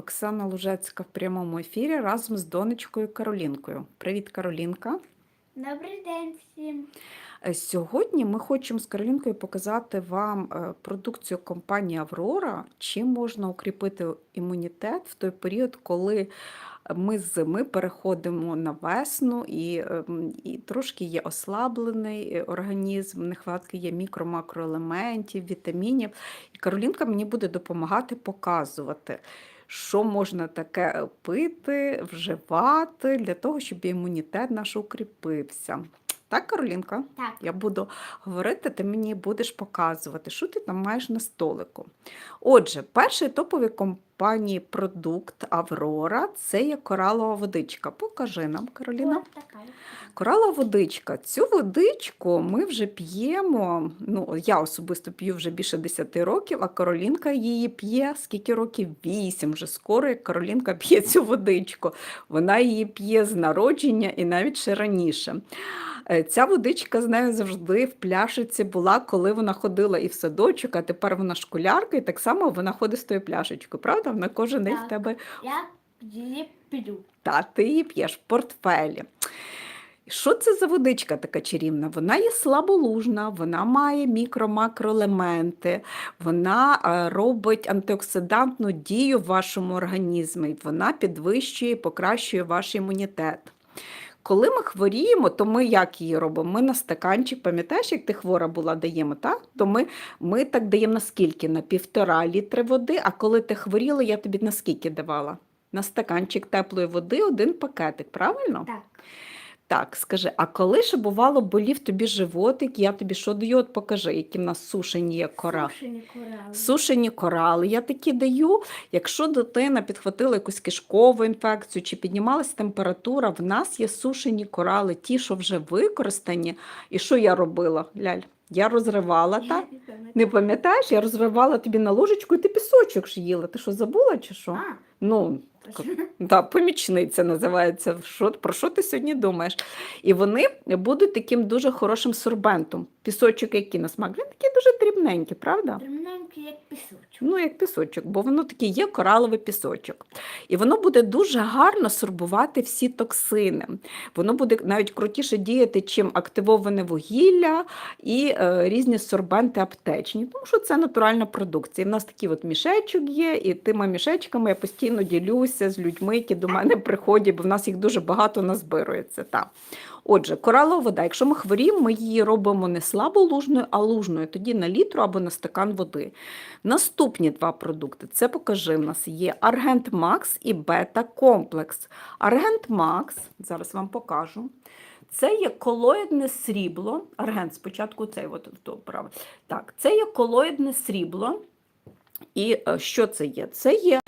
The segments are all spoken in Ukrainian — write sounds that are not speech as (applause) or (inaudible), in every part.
Оксана Лужецька в прямому ефірі разом з донечкою Каролінкою. Привіт, Каролінка. Добрий день всім. Е, Сьогодні ми хочемо з Каролінкою показати вам е, продукцію компанії Аврора, чим можна укріпити імунітет в той період, коли ми з зими переходимо на весну і, ем, і трошки є ослаблений е, організм, нехватки є мікро-макроелементів, вітамінів. І Каролінка мені буде допомагати показувати. Що можна таке пити, вживати для того, щоб імунітет наш укріпився. Так, Каролінка? Так, Я буду говорити, ти мені будеш показувати, що ти там маєш на столику. Отже, перший топовий компанії продукт Аврора це є коралова водичка. Покажи нам, Кароліна. Коралова водичка. Цю водичку ми вже п'ємо. Ну, я особисто п'ю вже більше 10 років, а Каролінка її п'є скільки років? 8. Вже скоро як Каролінка п'є цю водичку. Вона її п'є з народження і навіть ще раніше. Е, Ця водичка з нею завжди в пляшиці була, коли вона ходила і в садочок, а тепер вона школярка, і так само вона ходить з тою пляшечкою, правда? Вона кожен день в тебе Я її п'ю. та ти її п'єш в портфелі. Що це за водичка така чарівна? Вона є слаболужна, вона має мікро-макроелементи, вона е, робить антиоксидантну дію в вашому організмі, вона підвищує і покращує ваш імунітет. Коли ми хворіємо, то ми як її робимо? Ми на стаканчик, пам'ятаєш, як ти хвора була, даємо, так? То ми, ми так даємо на скільки? На півтора літри води, а коли ти хворіла, я тобі на скільки давала? На стаканчик теплої води один пакетик, правильно? Так. Так, скажи, а коли ще бувало болів тобі животик, я тобі що даю? От покажи, які в нас сушені є кора. Сушені корали. Сушені корали я такі даю. Якщо дитина підхватила якусь кишкову інфекцію чи піднімалася температура, в нас є сушені корали, ті, що вже використані. І що я робила, Ляль? Я розривала, Я так? не пам'ятаєш, я розривала тобі на ложечку і ти пісочок ж їла. Ти що забула чи що? А, Ну. (laughs) Да, помічниця називається. Що, про що ти сьогодні думаєш? І вони будуть таким дуже хорошим сорбентом. Пісочок, який на смак, він такий дуже дрібненький, правда? Дрібненький, як пісочок. Ну, як пісочок, бо воно такий є кораловий пісочок. І воно буде дуже гарно сорбувати всі токсини. Воно буде навіть крутіше діяти, чим активоване вугілля і е, різні сорбенти аптечні, тому що це натуральна продукція. І в нас такий от мішечок є, і тими мішечками я постійно ділюся з людьми, які до мене приходять, бо в нас їх дуже багато назбирується. Та. Отже, коралова вода, якщо ми хворіємо, ми її робимо не слаболужною, а лужною, тоді на літру або на стакан води. Наступні два продукти це покажи в нас є Аргент Макс і Бета Комплекс. Аргент Макс, зараз вам покажу. Це є колоїдне срібло. Аргент спочатку цей от, то. Так, це є колоїдне срібло. І е, що це є? Це є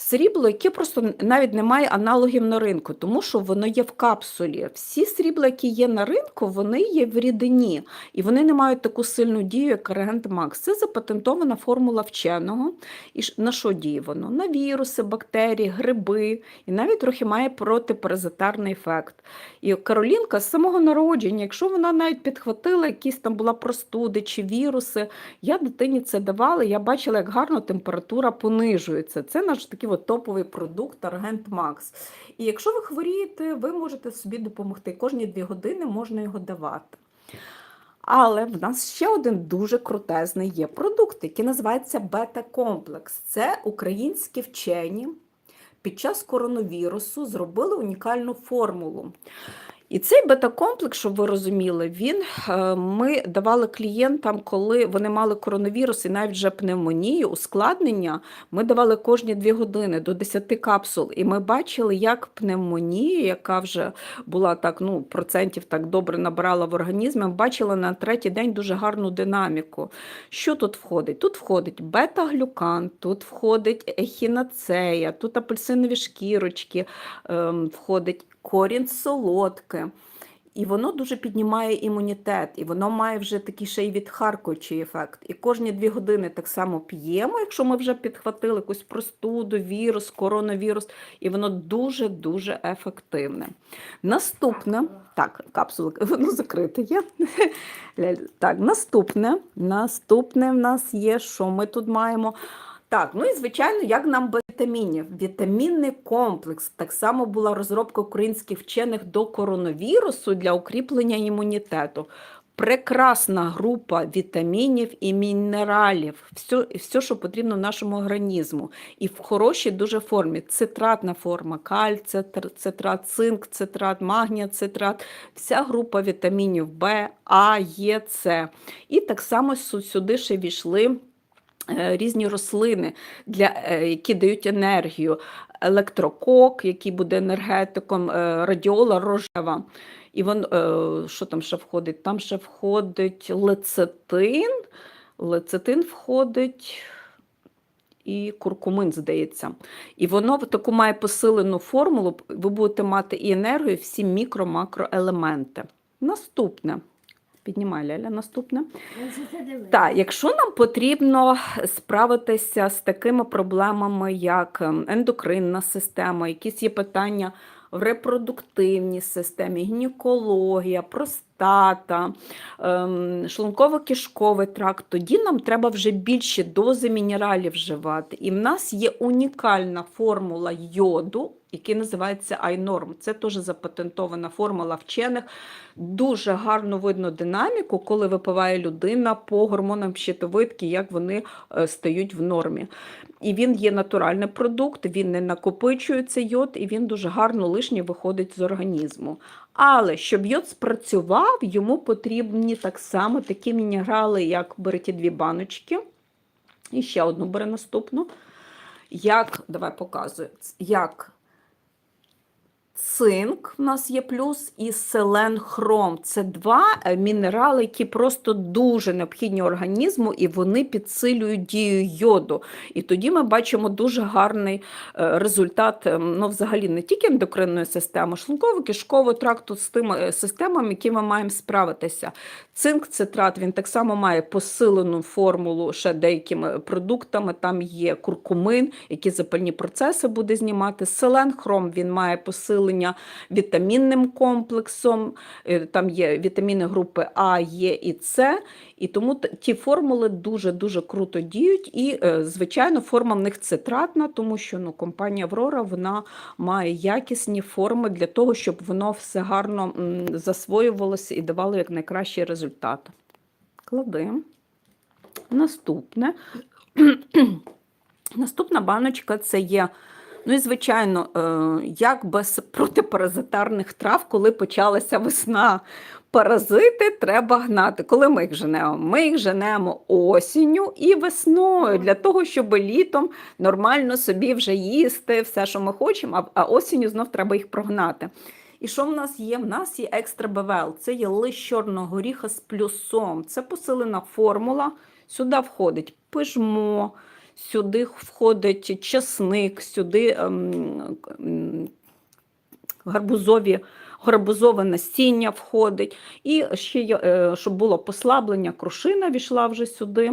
срібло, яке просто навіть не має аналогів на ринку, тому що воно є в капсулі. Всі срібла, які є на ринку, вони є в рідині, і вони не мають таку сильну дію, як Регент Макс. Це запатентована формула вченого. І на що діє воно? На віруси, бактерії, гриби, і навіть трохи має протипаразитарний ефект. І Каролінка з самого народження, якщо вона навіть підхватила якісь там була простуди чи віруси, я дитині це давала, я бачила, як гарно температура понижується. Це наш такий от топовий продукт Аргент Макс. І якщо ви хворієте, ви можете собі допомогти. Кожні дві години можна його давати. Але в нас ще один дуже крутезний є продукт, який називається бета-комплекс. Це українські вчені під час коронавірусу зробили унікальну формулу. І цей бета-комплекс, щоб ви розуміли, він е, ми давали клієнтам, коли вони мали коронавірус і навіть вже пневмонію, ускладнення. Ми давали кожні дві години до 10 капсул. І ми бачили, як пневмонія, яка вже була так, ну, процентів так добре набрала в організмі, ми бачили на третій день дуже гарну динаміку. Що тут входить? Тут входить бета-глюкан, тут входить ехінацея, тут апельсинові шкірочки, ем, входить корінь солодке. І воно дуже піднімає імунітет, і воно має вже такий ще й відхаркуючий ефект. І кожні дві години так само п'ємо, якщо ми вже підхватили якусь простуду, вірус, коронавірус, і воно дуже-дуже ефективне. Наступне, так, капсула, воно (laughs) закрите є. (laughs) Так, наступне, наступне в нас є, що ми тут маємо. Так, ну і звичайно, як нам без вітамінів. Вітамінний комплекс. Так само була розробка українських вчених до коронавірусу для укріплення імунітету. Прекрасна група вітамінів і мінералів, все, все, що потрібно нашому організму. І в хорошій дуже формі. Цитратна форма, кальція, цитрат, цинк, цитрат, магнія, цитрат. Вся група вітамінів В, А, Е, С. І так само сюди ще війшли різні рослини, для, е, які дають енергію. Електрокок, який буде енергетиком, е, радіола рожева. І вон, е, що там ще входить? Там ще входить лецитин, лецитин входить і куркумин, здається. І воно таку має посилену формулу, ви будете мати і енергію, і всі мікро-макроелементи. Наступне. Піднімай Ляля, наступне. Дивлюсь. Так, якщо нам потрібно справитися з такими проблемами, як ем, ендокринна система, якісь є питання в репродуктивній системі, гінекологія, простата, ем, шлунково-кишковий тракт, тоді нам треба вже більші дози мінералів вживати. І в нас є унікальна формула йоду, який називається iNorm. Це теж запатентована формула вчених. Дуже гарно видно динаміку, коли випиває людина по гормонам щитовидки, як вони е, стають в нормі. І він є натуральний продукт, він не накопичується йод, і він дуже гарно лишній виходить з організму. Але щоб йод спрацював, йому потрібні так само такі мінерали, як бери ті дві баночки. І ще одну бери наступну. Як, давай показую, як цинк в нас є плюс і селен хром. Це два е, мінерали, які просто дуже необхідні організму, і вони підсилюють дію йоду. І тоді ми бачимо дуже гарний е, результат, е, ну, взагалі, не тільки ендокринної системи, шлунково-кишкового тракту з тими е, системами, які ми маємо справитися. Цинк цитрат він так само має посилену формулу ще деякими продуктами. Там є куркумин, який запальні процеси буде знімати. Селен хром він має посилення вітамінним комплексом. Е, Там є вітаміни групи А, Е і С. І тому ті формули дуже дуже круто діють. І, е, звичайно, форма в них цитратна, тому що ну, компанія Аврора вона має якісні форми для того, щоб воно все гарно засвоювалося і давало як найкращий результат. Клади. Наступне. (clears throat) Наступна баночка це є. Ну і звичайно, е, як без протипаразитарних трав, коли почалася весна. Паразити треба гнати. Коли ми їх женемо? Ми їх женемо осінню і весною для того, щоб літом нормально собі вже їсти все, що ми хочемо, а, а осінню знов треба їх прогнати. І що в нас є? В нас є екстра БВЛ. Це є лист чорного горіха з плюсом. Це посилена формула. Сюди входить пижмо, сюди входить часник, сюди ем, гарбузові, гарбузове насіння входить. І ще, е, щоб було послаблення, крушина війшла вже сюди.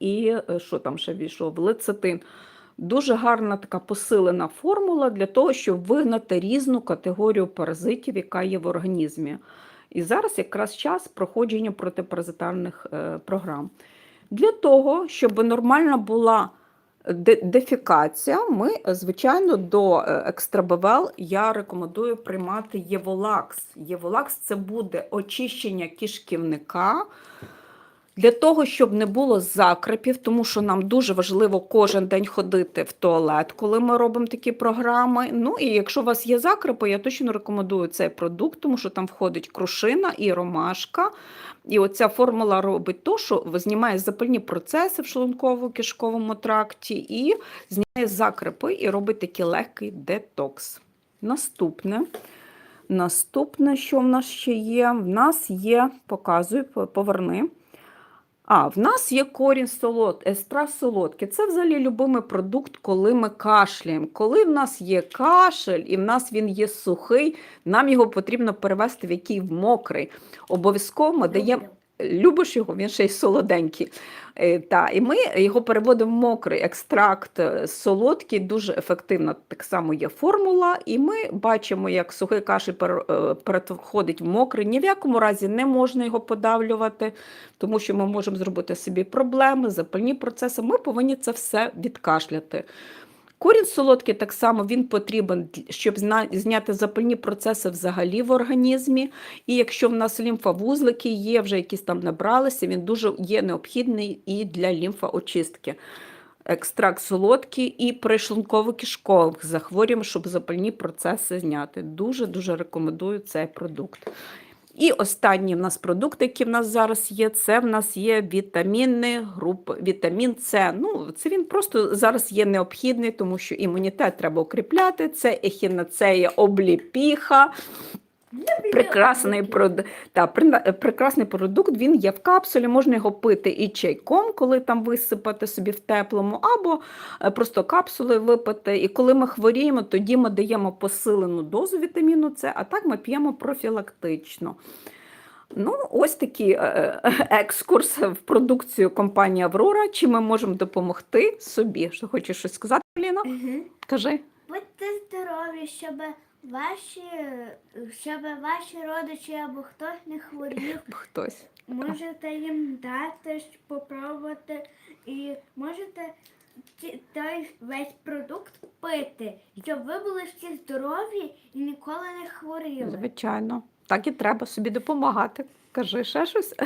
І е, що там ще війшов? Лецитин. Дуже гарна така посилена формула для того, щоб вигнати різну категорію паразитів, яка є в організмі. І зараз якраз час проходження протипаразитарних е, програм. Для того, щоб нормальна була дефікація, ми, е, звичайно, до е, екстрабевел я рекомендую приймати Єволакс. Єволакс це буде очищення кишківника. Для того, щоб не було закрепів, тому що нам дуже важливо кожен день ходити в туалет, коли ми робимо такі програми. Ну і якщо у вас є закрепи, я точно рекомендую цей продукт, тому що там входить крушина і ромашка. І оця формула робить то, що знімає запальні процеси в шлунково-кишковому тракті і знімає закрепи і робить такий легкий детокс. Наступне. Наступне, що в нас ще є? В нас є, показую, поверни. А, в нас є корінь солод, естрав солодкий. Це взагалі любимий продукт, коли ми кашляємо. Коли в нас є кашель і в нас він є сухий, нам його потрібно перевести в який в мокрий. Обов'язково ми даємо. Любиш його, він ще й солоденький. Е, Та, і ми його переводимо в мокрий екстракт е, солодкий, дуже ефективна так само є формула. І ми бачимо, як сухий кашель е, переходить в мокрий. Ні в якому разі не можна його подавлювати, тому що ми можемо зробити собі проблеми, запальні процеси. Ми повинні це все відкашляти. Корінь солодкий так само він потрібен, щоб зняти запальні процеси взагалі в організмі. І якщо в нас лімфовузлики є, вже якісь там набралися, він дуже є необхідний і для лімфоочистки. Екстракт солодкий і при шлунково-кишкових захворювань, щоб запальні процеси зняти. Дуже-дуже рекомендую цей продукт. І останні в нас продукти, які в нас зараз є, це в нас є вітаміни групи вітамін С. Ну, це він просто зараз є необхідний, тому що імунітет треба укріпляти. Це ехінацея обліпіха. Прекрасний, прод... та, прекрасний продукт, він є в капсулі, можна його пити і чайком, коли там висипати собі в теплому, або е, просто капсули випити. І коли ми хворіємо, тоді ми даємо посилену дозу вітаміну С, а так ми п'ємо профілактично. Ну, ось такий е, е, (laughs) екскурс в продукцію компанії Аврора. Чи ми можемо допомогти собі? Що хочеш щось сказати, Поліна? Угу. Кажи. Будьте здорові, щоб ваші, щоб ваші родичі або хтось не хворів. Хтось. Можете їм дати спробувати і можете той весь продукт пити, щоб ви були всі здорові і ніколи не хворіли. Звичайно. Так і треба собі допомагати. Кажи ще щось. (laughs)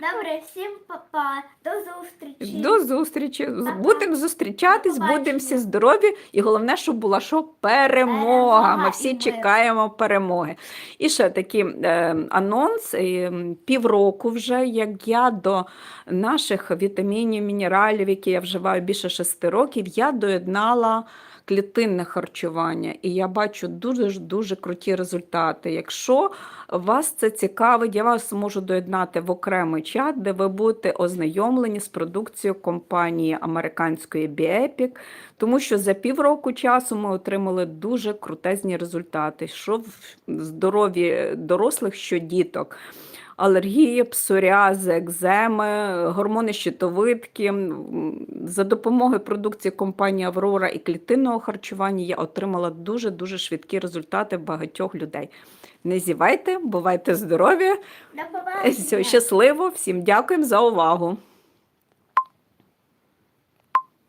Добре, всім па-па, до зустрічі. До зустрічі. Будемо зустрічатись, будемо всі здорові. І головне, щоб була що перемога. Ми всі чекаємо перемоги. І ще такий е, анонс. е, Півроку вже, як я до наших вітамінів, мінералів, які я вживаю більше шести років, я доєднала. Клітинне харчування, і я бачу дуже дуже круті результати. Якщо вас це цікавить, я вас можу доєднати в окремий чат, де ви будете ознайомлені з продукцією компанії американської Biepic, тому що за півроку часу ми отримали дуже крутезні результати, що в здоров'ї дорослих, що діток. Алергії, псоріази, екземи, гормони щитовидки. За допомогою продукції компанії Аврора і клітинного харчування я отримала дуже-дуже швидкі результати багатьох людей. Не зівайте, бувайте здорові, До щасливо, всім дякуємо за увагу.